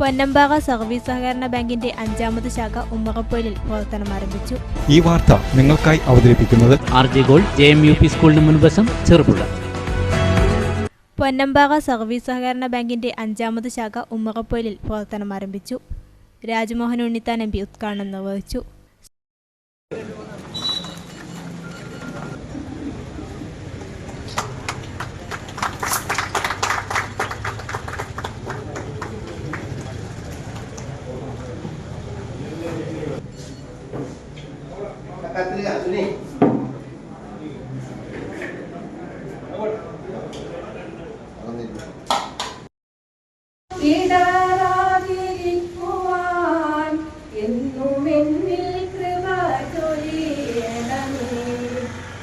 Ponnampara service സഹകരണ ബാങ്കിന്റെ അഞ്ചാമത് ശാഖ ഉമ്മറപ്പൊയിലിൽ പ്രവർത്തനം ആരംഭിച്ചു. ഈ വാർത്ത നിങ്ങൾക്കായി അവതരിപ്പിക്കുന്നത് R J Gold J M U P സ്കൂളിന് മുൻവശം ചെറുപുഴ. പൊന്നമ്പാറ സർവീസ് സഹകരണ ബാങ്കിന്റെ അഞ്ചാമത് ശാഖ ഉമ്മറപ്പൊയിലിൽ പ്രവർത്തനം ആരംഭിച്ചു. രാജ്മോഹൻ ഉണ്ണിത്താൻ എം പി ഉദ്ഘാടനം നിർവഹിച്ചു.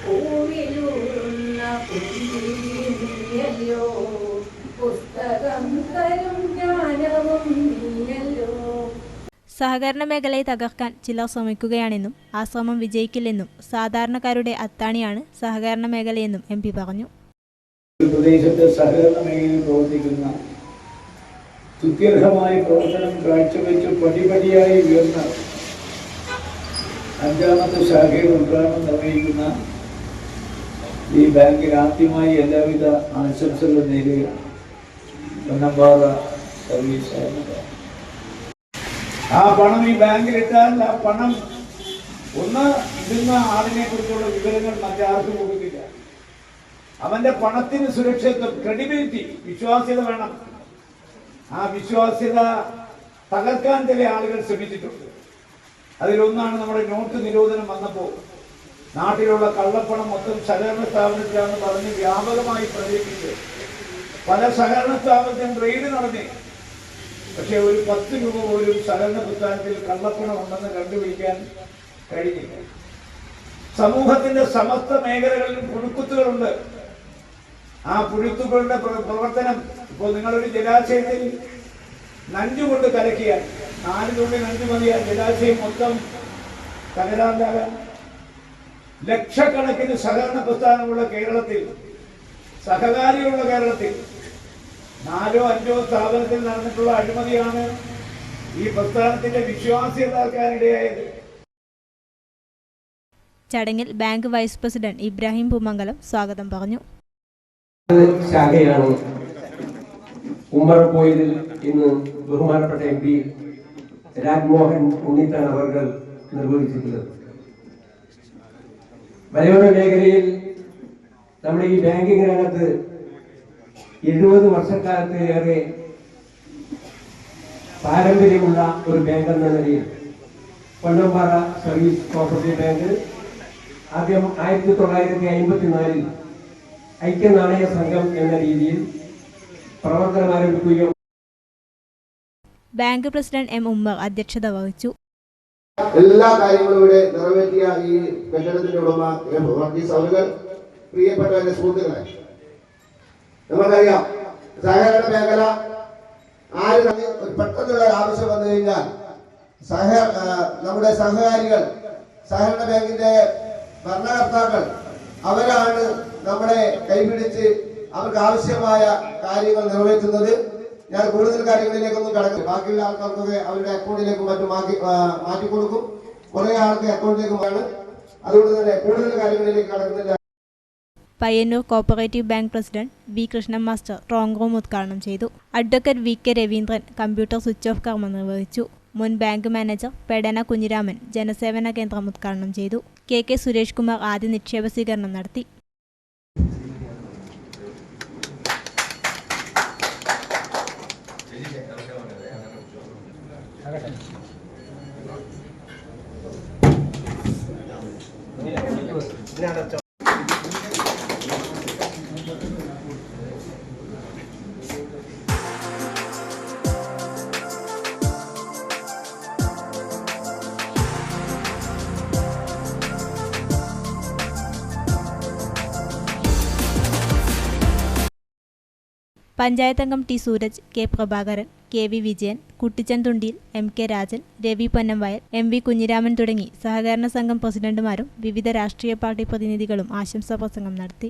പൂവിലൂറുന്ന പുഞ്ചിരിയല്ലോ പുസ്തകം തരും ജ്ഞാനവും നീയല്ലോ സഹകരണ മേഖലയെ തകർക്കാൻ ചിലർ ശ്രമിക്കുകയാണെന്നും ആ ശ്രമം വിജയിക്കില്ലെന്നും സാധാരണക്കാരുടെ അത്താണിയാണ് സഹകരണ മേഖലയെന്നും എം പി പറഞ്ഞു പ്രദേശത്ത് സഹകരണ മേഖലയിൽ പ്രവർത്തിക്കുന്ന സുത്യർഹമായ പ്രവർത്തനം കാഴ്ചവെച്ച് പടിപടിയായി ഉയർന്ന അഞ്ചാമത്തെ ശാഖയിൽ ഉദ്ഘാടനം നിർവഹിക്കുന്ന ഈ ബാങ്കിൽ ആദ്യമായി എല്ലാവിധ ആശംസകളും നേരുകയാണ് പൊന്നമ്പാറ സർവീസ്. ആ പണം ഈ ബാങ്കിൽ ഇട്ടാൽ ആ പണം ഒന്ന് ഇടുന്ന ആളിനെ കുറിച്ചുള്ള വിവരങ്ങൾ മറ്റാർക്കും കൊടുക്കില്ല. അവന്റെ പണത്തിന് സുരക്ഷിതത്വം ക്രെഡിബിലിറ്റി വിശ്വാസ്യത വേണം. ആ വിശ്വാസ്യത തകർക്കാൻ ചില ആളുകൾ ശ്രമിച്ചിട്ടുണ്ട്. അതിലൊന്നാണ് നമ്മുടെ നോട്ട് നിരോധനം വന്നപ്പോൾ. നാട്ടിലുള്ള കള്ളപ്പണം മൊത്തം സഹകരണ സ്ഥാപനത്തിലാണെന്ന് പറഞ്ഞ് വ്യാപകമായി പ്രചരിപ്പിച്ച്. പല സഹകരണ സ്ഥാപനത്തിനും റെയ്ഡ് നടന്നേ. പക്ഷെ ഒരു പത്ത് രൂപ പോലും സഹകരണ പുസ്തകത്തിൽ കള്ളപ്പണം ഉണ്ടെന്ന് കണ്ടുപിടിക്കാൻ കഴിഞ്ഞില്ല. സമൂഹത്തിന്റെ സമസ്ത മേഖലകളിലും പുഴുക്കുത്തുകളുണ്ട്. ആ പുഴുത്തുകളുടെ പ്ര- പ്രവർത്തനം ഇപ്പോൾ നിങ്ങളൊരു ജലാശയത്തിൽ നഞ്ചുകൊണ്ട് കലക്കിയാൽ നാല് തുള്ളി നഞ്ചു മതിയാൽ ജലാശയം മൊത്തം തകരാറിലാകാൻ ലക്ഷക്കണക്കിന് സഹകരണ പ്രസ്ഥാനമുള്ള കേരളത്തിൽ സഹകാരികളുള്ള കേരളത്തിൽ നാലോ അഞ്ചോ സ്ഥാപനത്തിൽ നടന്നിട്ടുള്ള അഴിമതിയാണ് ഈ പ്രസ്ഥാനത്തിന്റെ വിശ്വാസ്യതാക്കാനിടയായത് ചടങ്ങിൽ bank vice president Ibrahim Poomangalam സ്വാഗതം പറഞ്ഞു. ശാഖയാണ് ഉമ്മറപ്പോയിൽ ഇന്ന് ബഹുമാനപ്പെട്ട എം പി രാജ്മോഹൻ ഉണ്ണിത്താൻ അവർ നിർവഹിച്ചിട്ടുള്ളത്. മലയോര മേഖലയിൽ നമ്മുടെ ഈ ബാങ്കിംഗ് രംഗത്ത് എഴുപത് വർഷക്കാലത്തിലേറെ പാരമ്പര്യമുള്ള ഒരു ബാങ്ക് എന്ന നിലയിൽ പൊന്നമ്പാറ സർവീസ് കോപ്പറേറ്റീവ് ബാങ്ക് ആദ്യം ആയിരത്തി തൊള്ളായിരത്തി അമ്പത്തിനാലിൽ ഐക്യനാണയ സംഘം എന്ന രീതിയിൽ പ്രവർത്തനം ആരംഭിക്കുകയും ബാങ്ക് പ്രസിഡന്റ് എം ഉമ്മർ അധ്യക്ഷത വഹിച്ചു. എല്ലാ കാര്യങ്ങളും ഇവിടെ നിറവേറ്റിയ ഈ കെട്ടിടത്തിന്റെ ഉടമ എം. വർഗീസ് അവരുകൾ. പ്രിയപ്പെട്ട എന്റെ സുഹൃത്തുക്കളെ നമുക്കറിയാം സഹകരണ മേഖല ആര് ഒരു പെട്ടെന്നുള്ള ആവശ്യം വന്നു കഴിഞ്ഞാൽ സഹ നമ്മുടെ സഹകാരികൾ സഹകരണ ബാങ്കിന്റെ ഭരണകർത്താക്കൾ അവരാണ് നമ്മളെ കൈപിടിച്ച് അവർക്ക് ആവശ്യമായ കാര്യങ്ങൾ നിറവേറ്റുന്നത് ഞാൻ കൂടുതൽ കാര്യങ്ങളിലേക്കൊന്നും കടക്കും ബാക്കിയുള്ള ആൾക്കാർക്കൊക്കെ അവരുടെ അക്കൗണ്ടിലേക്ക് മറ്റും മാറ്റി മാറ്റിക്കൊടുക്കും. കുറെ ആൾക്ക് അക്കൗണ്ടിലേക്കുമാണ് അതുകൊണ്ട് തന്നെ കൂടുതൽ കാര്യങ്ങളിലേക്ക് കടക്കുന്നില്ല. Payyanur cooperative bank president V Krishnan master strong room ഉദ്ഘാടനം ചെയ്തു. Advocate V K Raveendran computer switch off കർമ്മം നിർവഹിച്ചു. മുൻ ബാങ്ക് മാനേജർ പെടന കുഞ്ഞിരാമൻ ജനസേവന കേന്ദ്രം ഉദ്ഘാടനം ചെയ്തു. കെ കെ സുരേഷ് കുമാർ ആദ്യ നിക്ഷേപ സ്വീകരണം നടത്തി. പഞ്ചായത്ത് അംഗം T Sooraj K Prabhakaran K V Vijayan Kuttichan Thundiyil M K Rajan Ravi Ponnamvayal M V Kunhiraman തുടങ്ങി സഹകരണ സംഘം പ്രസിഡന്റുമാരും വിവിധ രാഷ്ട്രീയ പാർട്ടി പ്രതിനിധികളും ആശംസാ പ്രസംഗം നടത്തി.